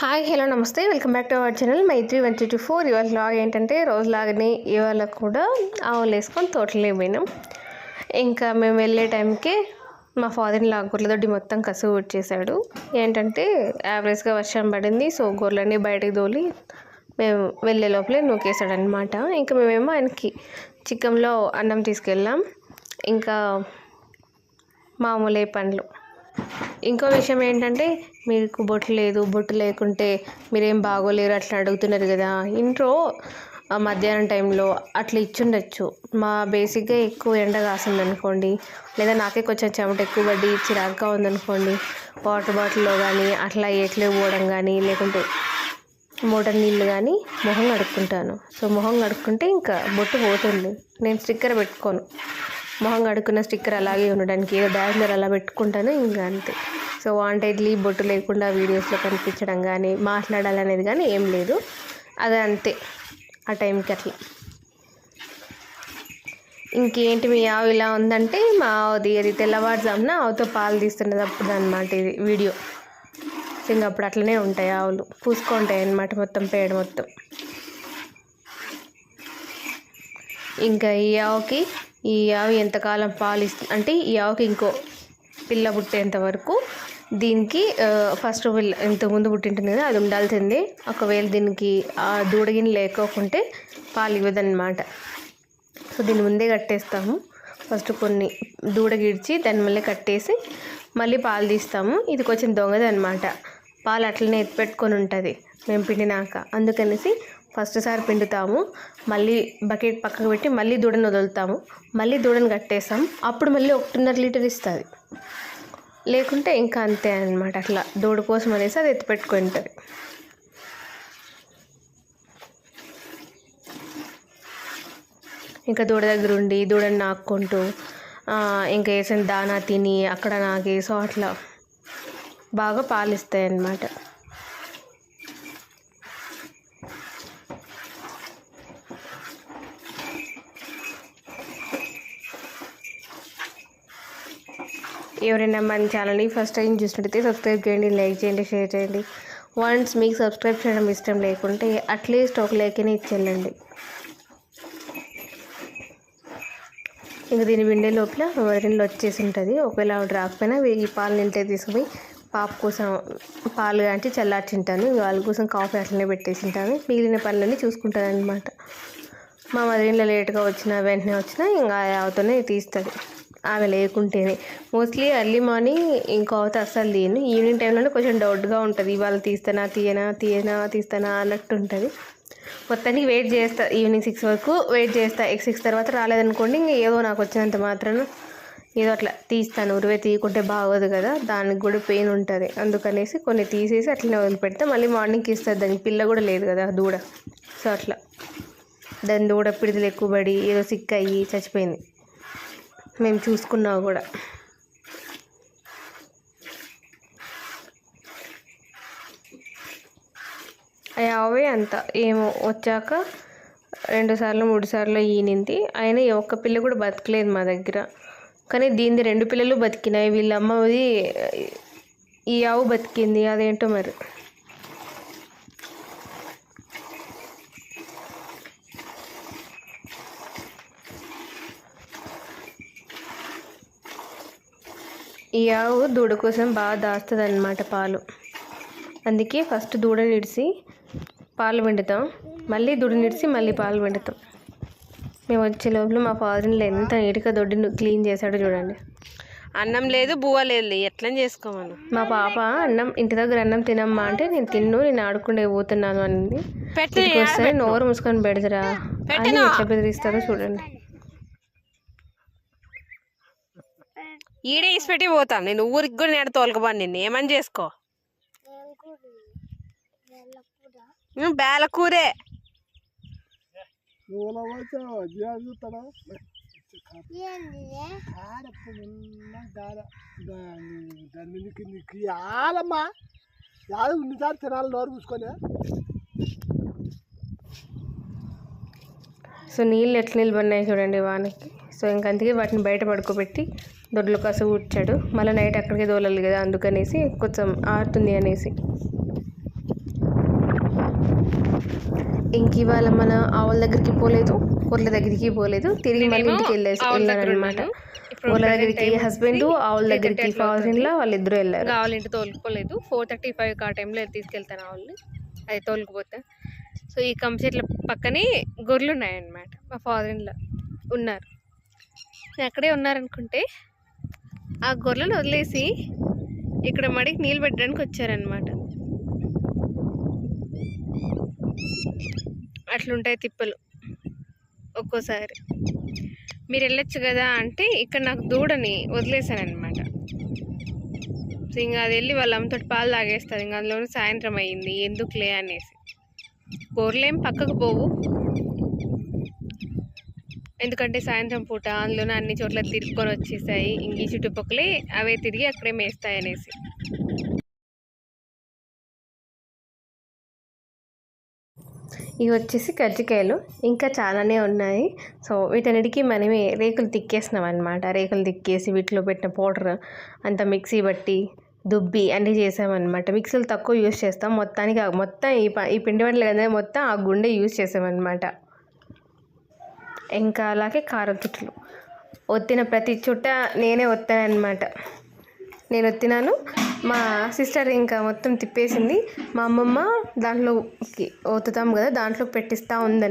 Hi hello నమస్తే. Welcome back to our channel. Maitri one two four. ఇవాళ log ఏంటంటే రోజులాగానే ఇవాళ కూడా ఆవులు వేసుకొని తోటలు పోయినాం ఇంకా మేము వెళ్ళే టైంకే మా ఫాదర్ని లా గొర్రెలదొడ్డి మొత్తం కసువు వచ్చేసాడు ఏంటంటే యావరేజ్గా వర్షం పడింది సో గొర్రెలన్నీ బయటకు తోలి మేము వెళ్ళే లోపలే నూకేసాడు అనమాట ఇంకా మేమేమో ఆయనకి చిక్కంలో అన్నం తీసుకెళ్ళాం. ఇంకా మామూలే పండ్లు. ఇంకో విషయం ఏంటంటే మీకు బొట్టు లేదు బొట్టు లేకుంటే మీరేం బాగోలేరు అట్లా అడుగుతున్నారు కదా. ఇంట్రో మధ్యాహ్నం టైంలో అట్లా ఇచ్చుండొచ్చు. మా బేసిక్గా ఎక్కువ ఎండ కాసింది అనుకోండి లేదా నాకే కొంచెం చెమట ఎక్కువ పడి చిరాగ్గా ఉందనుకోండి వాటర్ బాటిల్లో కానీ అట్లా ఎట్లే పోవడం కానీ లేకుంటే మోటార్ నీళ్ళు కానీ మొహం కడుక్కుంటాను. సో మొహం కడుక్కుంటే ఇంకా బొట్టు పోతుంది. నేను స్టిక్కర్ పెట్టుకోను. మొహం కడుక్కున్న స్టిక్కర్ అలాగే ఉండడానికి ఏదో డాజ్లర్ అలా పెట్టుకుంటాను ఇంకా అంతే. సో వాంటెడ్లీ బొట్టు లేకుండా వీడియోస్లో కనిపించడం కానీ మాట్లాడాలనేది కానీ ఏం లేదు. అది అంతే ఆ టైంకి అట్లా. ఇంకేంటి మీ ఆవు ఇలా ఉందంటే మా ఆవుది అది తెల్లవారుజామున ఆవుతో పాలు తీస్తున్నది అప్పుడు అనమాట ఇది వీడియో ఇంకా అప్పుడు అట్లనే ఉంటాయి ఆవులు పూసుకుంటాయి అన్నమాట మొత్తం పేడ మొత్తం. ఇంకా ఈ ఆవుకి ఈ ఆవు ఎంతకాలం పాలు అంటే ఈ ఆవుకి ఇంకో పిల్ల పుట్టేంత వరకు దీనికి ఫస్ట్ పిల్ల ఇంతకుముందు పుట్టింటుంది కదా అది ఉండాల్సిందే. ఒకవేళ దీనికి ఆ దూడగిని లేకోకుంటే పాలు ఇవ్వదన్నమాట. సో దీన్ని ముందే కట్టేస్తాము. ఫస్ట్ కొన్ని దూడ గిడిచి దాన్ని మళ్ళీ కట్టేసి మళ్ళీ పాలు తీస్తాము. ఇది కొంచెం దొంగది అనమాట పాలు అట్లనే ఎత్తిపెట్టుకొని ఉంటుంది. మేము పిండినాక. అందుకనేసి ఫస్ట్ సారి పిండుతాము. మళ్ళీ బకెట్ పక్కకు పెట్టి మళ్ళీ దూడను వదులుతాము. మళ్ళీ దూడను కట్టేస్తాం. అప్పుడు మళ్ళీ ఒకటిన్నర లీటర్ ఇస్తుంది. లేకుంటే ఇంకా అంతే అనమాట అట్లా దూడ కోసం అనేసి అది ఎత్తిపెట్టుకుంటుంది ఇంకా దూడ దగ్గర ఉండి దూడని నాక్కుంటూ ఇంకా వేసిన దానా తిని అక్కడ నాకేసో అట్లా బాగా పాలిస్తాయి అన్నమాట ఎవరైనా మన ఛానల్ని ఫస్ట్ టైం చూసినట్టయితే సబ్స్క్రైబ్ చేయండి లైక్ చేయండి షేర్ చేయండి. వన్స్ మీకు సబ్స్క్రైబ్ చేయడం ఇష్టం లేకుంటే అట్లీస్ట్ ఒక లైక్ని ఇచ్చేళ్ళండి ఇంక దీని విండే లోపల వరిలో వచ్చేసి ఉంటుంది. ఒకవేళ ఆవిడ రాకపోయినా ఈ పాలు నింటే తీసుకుపోయి పాప కోసం పాలు కానీ చల్లార్చింటాను వాళ్ళ కోసం కాఫీ అట్లనే పెట్టేసి ఉంటాను మిగిలిన పనులన్నీ చూసుకుంటాను అనమాట మా మదరిలో లేట్గా వచ్చినా వెంటనే వచ్చినా ఇంకా ఆవుతోనే తీస్తుంది. ఆమె లేకుంటేనే. మోస్ట్లీ ఎర్లీ మార్నింగ్ ఇంకో అవత అస్సలు తీయను ఈవినింగ్ టైంలోనే కొంచెం డౌట్గా ఉంటుంది. ఇవాళ తీస్తానా తీయనా తీయనా తీస్తానా అన్నట్టు ఉంటుంది. మొత్తానికి వెయిట్ చేస్తా. ఈవినింగ్ సిక్స్ వరకు వెయిట్ చేస్తా. ఎక్స్ సిక్స్ తర్వాత రాలేదనుకోండి ఇంక ఏదో నాకు వచ్చినంత మాత్రాన ఏదో అట్లా తీస్తాను. ఉరివే తీయకుంటే బాగోదు కదా. దానికి కూడా పెయిన్ ఉంటుంది. అందుకనేసి కొన్ని తీసేసి అట్లనే వదిలిపెడితే. మళ్ళీ మార్నింగ్కి ఇస్తుంది దానికి. పిల్ల కూడా లేదు కదా దూడ. సో అట్లా. దాని దూడ పిడిదలు ఎక్కువ పడి ఏదో సిక్ అయ్యి చచ్చిపోయింది. మేము చూసుకున్నా కూడా. అవే అంత. ఏమో వచ్చాక రెండుసార్లు మూడుసార్లు మూడు సార్లు ఈనింది. అయినా ఒక్క పిల్ల కూడా బతకలేదు మా దగ్గర. కానీ దీనిది రెండు పిల్లలు బతికినాయి. వీళ్ళమ్మది ఈ ఆవు బతికింది. అదేంటో మరి? ఈ ఆవు దూడ కోసం బాగా దాస్తుంది అనమాట పాలు. అందుకే ఫస్ట్ దూడ నిడిసి పాలు పిండుతాం మళ్ళీ దూడ నిడిసి మళ్ళీ పాలు పిండుతాం మేము వచ్చే లోపల మా ఫాదర్ని ఎంత నీట్గా దొడ్డి క్లీన్ చేశాడో చూడండి. అన్నం లేదు బువ్వ లేదు. ఎట్లా చేసుకోమను? మా పాప అన్నం ఇంటి దగ్గర అన్నం తినమ్మా అంటే నేను తిన్ను నేను ఆడుకుండే పోతున్నాను అనింది వస్తే నోరు మూసుకొని పెడదురా. అని ఎట్లా బెదిరిస్తారో చూడండి. ఈడే ఇసి పెట్టి పోతాం నేను ఊరికి కూడా నేను తోలకబాను నిన్ను ఏమని చేసుకో బేలకూరే యాలమ్మా యాద ఉన్నసారి తినాలి నోరు సో నీళ్ళు ఎట్లా నిలబడినాయి చూడండి వానకి సో ఇంక అందుకే వాటిని బయట పడుకోబెట్టి దొడ్లో కసువు ఉచ్చాడు మళ్ళీ నైట్ అక్కడికే దోలాలి కదా అందుకనేసి కొంచెం ఆరుతుంది అనేసి. ఇంక ఇవాళ మన ఆవుల దగ్గరికి పోలేదు ఊర్ల దగ్గరికి పోలేదు. తిరిగి మళ్ళీ ఇంటికి వెళ్ళేసి వెళ్ళారనమాట present దగ్గరికి హస్బెండ్ ఆవుల 3:30 దగ్గరికి లో వాళ్ళిద్దరు వెళ్ళారు. కావాలంటే తోలుకోలేదు ఫోర్ థర్టీ ఫైవ్ ఆ టైంలో తీసుకెళ్తాను ఆవుల్ని. అది తోలుకుపోతా. సో ఈ కంప చెట్ల పక్కనే గొర్రెలు ఉన్నాయన్నమాట మా ఫాదర్ ఇన్లో ఉన్నారు. నేను అక్కడే ఉన్నారనుకుంటే ఆ గొర్రెలు వదిలేసి ఇక్కడ మడికి నీళ్ళు పెట్టడానికి వచ్చారనమాట అట్లుంటాయి తిప్పలు ఒక్కోసారి. మీరు వెళ్ళొచ్చు కదా అంటే ఇక్కడ నాకు దూడని వదిలేశానమాట సో ఇంకా అది వెళ్ళి వాళ్ళ అమ్మతోటి పాలు తాగేస్తుంది ఇంకా అందులో సాయంత్రం అయ్యింది. ఎందుకులే అనేసి. గొర్రెలేం పక్కకు పోవు. ఎందుకంటే సాయంత్రం పూట అందులోనే అన్ని చోట్ల తిరుక్కొని వచ్చేసాయి. ఇంక చుట్టుపక్కలే అవే తిరిగి అక్కడే మేస్తాయి అనేసి ఇవి వచ్చేసి కజ్జికాయలు. ఇంకా చాలానే ఉన్నాయి. సో వీటన్నిటికీ మనమే రేకులు తిక్కేసినాం అనమాట రేకులు తిక్కేసి వీటిలో పెట్టిన పౌడర్ అంత మిక్సీ బట్టి దుబ్బి అన్నీ చేసామన్నమాట మిక్సీలు తక్కువ యూస్ చేస్తాం. మొత్తానికి మొత్తం ఈ ప- ఈ పిండి వంటలు కదా మొత్తం ఆ గుండె యూస్ చేసామన్నమాట ఇంకా అలాగే కారం చుట్టలు ఒత్తిన ప్రతి చుట్ట నేనే ఒత్తానమాట నేను ఒత్తినాను. మా సిస్టర్ ఇంకా మొత్తం తిప్పేసింది. మా అమ్మమ్మ దాంట్లోకి ఒత్తుతాం కదా దాంట్లో పెట్టిస్తూ ఉందని.